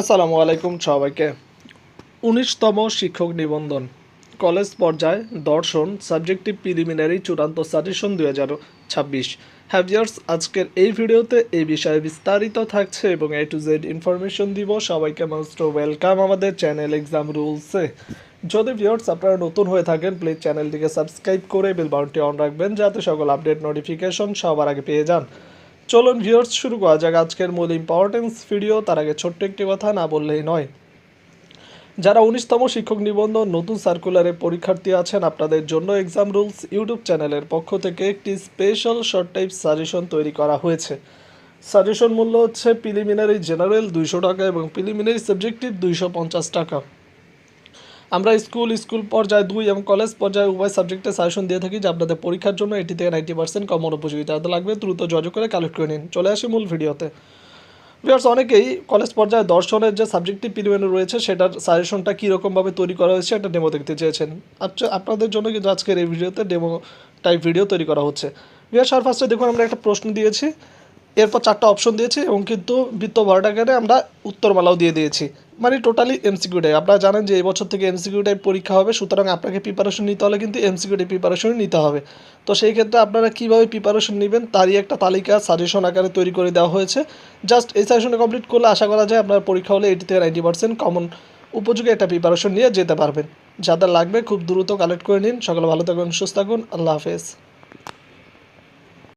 আসসালামু আলাইকুম সবাইকে। উনিশতম শিক্ষক নিবন্ধন। কলেজ পর্যায়ে, দর্শন, সাবজেক্টিভ প্রিলিমিনারি চূড়ান্ত সাজেশন দুই হাজার ছাব্বিশ। হ্যাভিয়ার্স আজকের এই ভিডিওতে এই বিষয়ে বিস্তারিত থাকছে এবং এ টু জেড ইনফরমেশন দিব। সবাইকে মোস্ট ওয়েলকাম আমাদের চ্যানেল এক্সাম রুলসে যদি ভিউয়ার্স আপনারা নতুন হয়ে থাকেন প্লিজ চ্যানেলটিকে সাবস্ক্রাইব করে বেল বাটনটি অন রাখবেন যাতে সকল আপডেট নোটিফিকেশন সবার আগে পেয়ে যান। চলুন ভিউয়ার্স, শুরু করা যাক আজকের মূল ইম্পর্টেন্স ভিডিও তার আগে ছোট্ট একটি কথা না বললেই নয়। যারা উনিশতম শিক্ষক নিবন্ধন নতুন সার্কুলারে পরীক্ষার্থী আছেন, আপনাদের জন্য এক্সাম রুলস ইউটিউব চ্যানেলের পক্ষ থেকে একটি স্পেশাল শর্ট টাইপ সাজেশন তৈরি করা হয়েছে। সাজেশন মূল্য হচ্ছে প্রিলিমিনারি জেনারেল দুইশো টাকা এবং প্রিলিমিনারি সাবজেক্টিভ দুইশো পঞ্চাশ টাকা। আমরা স্কুল স্কুল পর্যায়ে দুই এবং কলেজ পর্যায়ে উভয় সাবজেক্টে সাজেশন দিয়ে থাকি যে আপনাদের পরীক্ষার জন্য এটি থেকে নাইনটি পার্সেন্ট কমন উপযোগী। যাতে লাগবে দ্রুত যোগাযোগ করে কালেক্ট করে নিন। চলে আসি মূল ভিডিওতে। ভিউয়ার্স অনেকেই কলেজ পর্যায়ে দর্শনের যে সাবজেক্টিভ পিরিয়ড রয়েছে, সেটার সাজেশনটা কীরকমভাবে তৈরি করা হয়েছে একটা ডেমো দেখতে চেয়েছেন। আচ্ছা আপনাদের জন্য কিন্তু আজকের এই ভিডিওতে ডেমো টাইপ ভিডিও তৈরি করা হচ্ছে। ভিউয়ার্স আর ফার্স্টে দেখুন, আমরা একটা প্রশ্ন দিয়েছি। এরপর চারটা অপশন দিয়েছি এবং কিন্তু বৃত্ত ভরাটাকারে আমরা উত্তরমালাও দিয়ে দিয়েছি। মানে টোটালি এমসিকিউ টাইপ আপনারা জানেন যে এই বছর থেকে এমসিকিউ টাইপ পরীক্ষা হবে, সুতরাং আপনাকে প্রিপারেশন নিতে হলে কিন্তু এমসিকিউ টাইপ প্রিপারেশনই নিতে হবে। তো সেই ক্ষেত্রে আপনারা কীভাবে প্রিপারেশন নেবেন তারই একটা তালিকা সাজেশন আকারে তৈরি করে দেওয়া হয়েছে। জাস্ট এই সাজেশনে কমপ্লিট করলে আশা করা যায় আপনার পরীক্ষা হলে এইটি থেকে নাইনটি পার্সেন্ট কমন উপযোগী একটা প্রিপারেশন নিয়ে যেতে পারবেন। যাদের লাগবে খুব দ্রুত কালেক্ট করে নিন। সকালে ভালো থাকুন, সুস্থ থাকুন। আল্লাহ হাফেজ।